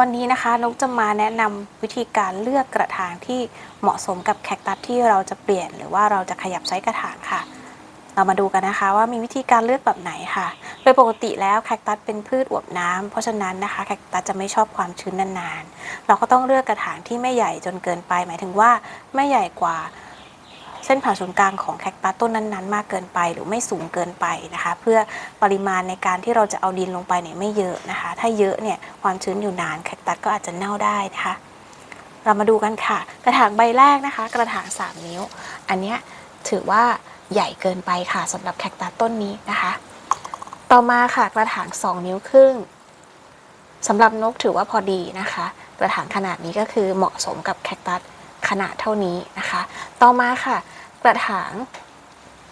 วันนี้นะคะนกจะมาแนะนำวิธีการเลือกกระถางที่เหมาะสมกับแคคตัสที่เราจะเปลี่ยน หรือว่าเราจะขยับไซส์กระถางค่ะ เรามาดูกันนะคะว่ามีวิธีการเลือกแบบไหนค่ะ โดยปกติแล้วแคคตัสเป็นพืชอวบน้ำเพราะฉะนั้นนะคะแคคตัสจะไม่ชอบความชื้นนานๆ เราก็ต้องเลือกกระถางที่ไม่ใหญ่จนเกินไป หมายถึงว่าไม่ใหญ่กว่า เส้นผ่าศูนย์กลางของแคคตัสต้นนั้นๆ มากเกินไป หรือไม่สูงเกินไปนะคะ เพื่อปริมาณในการที่เราจะเอาดินลงไปเนี่ยไม่เยอะนะคะ ถ้าเยอะเนี่ยความชื้นอยู่นานแคคตัสก็อาจจะเน่าได้นะคะเรามาดูกันค่ะ กระถางใบแรกนะคะ กระถาง 3 นิ้ว อันเนี้ยถือว่าใหญ่เกินไปค่ะสำหรับแคคตัสต้นนี้นะคะ ต่อมาค่ะกระถาง 2 นิ้วครึ่งสำหรับนกถือว่าพอดีนะคะ กระถางขนาดนี้ก็คือเหมาะสมกับแคคตัส ขนาดเท่านี้นะคะ ต่อมาค่ะ กระถาง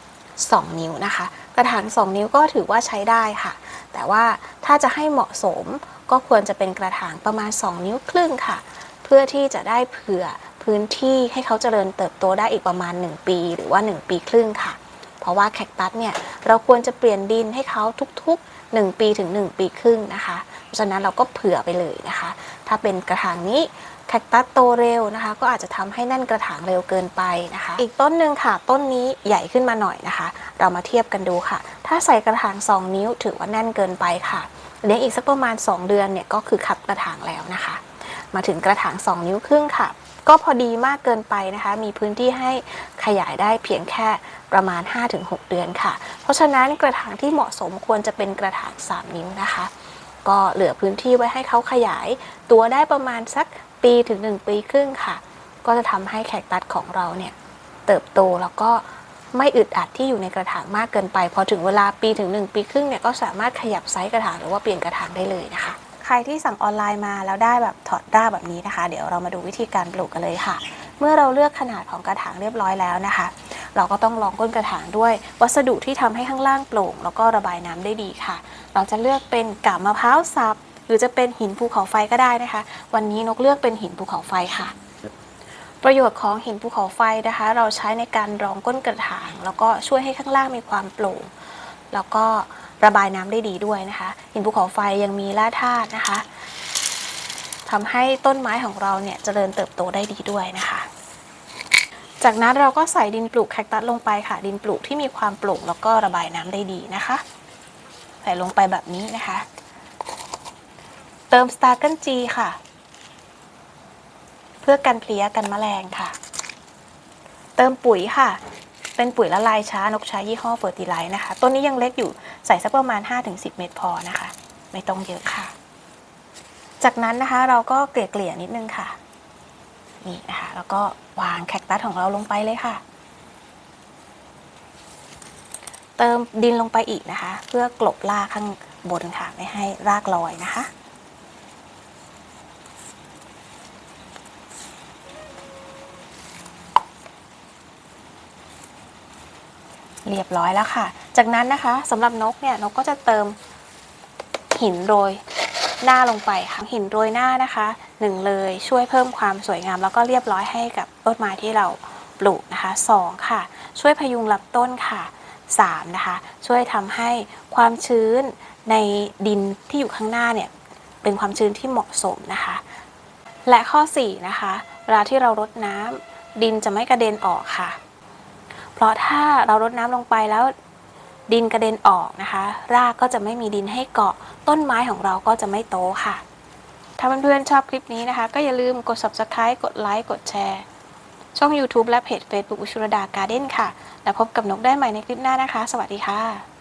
2 นิ้วนะคะ กระถาง 2 นิ้วก็ถือว่าใช้ได้ค่ะ แต่ว่าถ้าจะให้เหมาะสมก็ควรจะเป็นกระถางประมาณ 2 นิ้วครึ่งค่ะ เพื่อที่จะได้เผื่อพื้นที่ให้เขาเจริญเติบโตได้อีกประมาณ 1 ปี หรือว่า 1 ปีครึ่งค่ะ เพราะว่าแคคตัสเนี่ยเราควรจะเปลี่ยนดินให้เขาทุกๆ 1 ปีถึง 1 ปีครึ่งนะคะ เพราะฉะนั้นเราก็เผื่อไปเลยนะคะ ถ้าเป็นกระถางนี้ แคคตัสโตเร็วนะคะ ก็อาจจะทำให้แน่นกระถางเร็วเกินไปนะคะ อีกต้นหนึ่งค่ะ ต้นนี้ใหญ่ขึ้นมาหน่อยนะคะ เรามาเทียบกันดูค่ะ ถ้าใส่กระถาง 2 นิ้วถือว่าแน่นเกินไปค่ะเลี้ยงอีกสักประมาณ 2 เดือนเนี่ยก็คือขับกระถางแล้วนะคะ มาถึงกระถาง 2 นิ้วครึ่งค่ะ ก็พอดีมากเกินไปนะคะ มีพื้นที่ให้ขยายได้เพียงแค่ประมาณ 5-6 เดือนค่ะ เพราะฉะนั้นกระถางที่เหมาะสมควรจะเป็นกระถาง 3 นิ้วนะคะ ก็เหลือพื้นที่ไว้ให้เขาขยาย ตัวได้ประมาณสัก ปีถึง 1 ปีครึ่งค่ะ ก็จะทำให้แคคตัสของเราเนี่ยเติบโตแล้วก็ไม่อึดอัดที่อยู่ในกระถางมากเกินไป พอถึงเวลาปีถึง 1 ปีครึ่งเนี่ยก็สามารถขยับไซส์กระถางหรือว่าเปลี่ยนกระถางได้เลยนะคะ ใครที่สั่งออนไลน์มาแล้วได้แบบถอดรากแบบนี้นะคะ เดี๋ยวเรามาดูวิธีการปลูกกันเลยค่ะ เมื่อเราเลือกขนาดของกระถางเรียบร้อยแล้วนะคะ เราก็ต้องรองก้นกระถางด้วยวัสดุที่ทำให้ข้างล่างโปร่ง แล้วก็ระบายน้ำได้ดีค่ะ เราจะเลือกเป็นกาบมะพร้าวสับ รือจะเป็นหินภูเขาไฟก็ได้นะคะ วันนี้นกเลือกเป็นหินภูเขาไฟค่ะ ประโยชน์ของหินภูเขาไฟนะคะ เราใช้ในการรองก้นกระถาง แล้วก็ช่วยให้ข้างล่างมีความโปร่งแล้วก็ระบายน้ำได้ดีด้วยนะคะ หินภูเขาไฟยังมีแร่ธาตุนะคะทำให้ต้นไม้ของเราเนี่ยเจริญเติบโตได้ดีด้วยนะคะ จากนั้นเราก็ใส่ดินปลูกแคคตัสลงไปค่ะ ดินปลูกที่มีความโปร่งแล้วก็ระบายน้ำได้ดีนะคะ ใส่ลงไปแบบนี้นะคะ เติมสตาร์เกิลจีค่ะ เพื่อกันเพลี้ยกันแมลงค่ะ เติมปุ๋ยค่ะ เป็นปุ๋ยละลายช้านกใช้ยี่ห้อเฟอร์ติไลท์นะคะต้นนี้ยังเล็กอยู่ใส่สักประมาณ 5-10 เม็ดพอนะคะ ไม่ต้องเยอะค่ะ จากนั้นนะคะเราก็เกลี่ยๆนิดนึงค่ะนี่นะคะแล้วก็วางแคคตัสของเราลงไปเลยค่ะ เติมดินลงไปอีกนะคะ เพื่อกลบรากข้างบนค่ะ ไม่ให้รากลอยนะคะ เรียบร้อยแล้วค่ะ จากนั้นนะคะสำหรับนกเนี่ยนกก็จะเติมหินโรยหน้าลงไปค่ะหินโรยหน้านะคะหนึ่งเลยช่วยเพิ่มความสวยงาม แล้วก็เรียบร้อยให้กับต้นไม้ที่เราปลูกนะคะสองค่ะ ช่วยพยุงลำต้นค่ะสามนะคะช่วยทำให้ความชื้นในดินที่อยู่ข้างหน้าเนี่ยเป็นความชื้นที่เหมาะสมนะคะ และข้อ4นะคะเวลาที่เรารดน้ำดินจะไม่กระเด็นออกค่ะ เพราะถ้าเรารดน้ำลงไปแล้วดินกระเด็นออกนะคะ รากก็จะไม่มีดินให้เกาะต้นไม้ของเราก็จะไม่โตค่ะ ถ้าเพื่อนๆชอบคลิปนี้นะคะ ก็อย่าลืมกด subscribe กดไลค์กดแชร์ ช่อง YouTube และเพจ Facebook อุชุรดาการ์เด้นค่ะ แล้วพบกับนกได้ใหม่ในคลิปหน้านะคะ สวัสดีค่ะ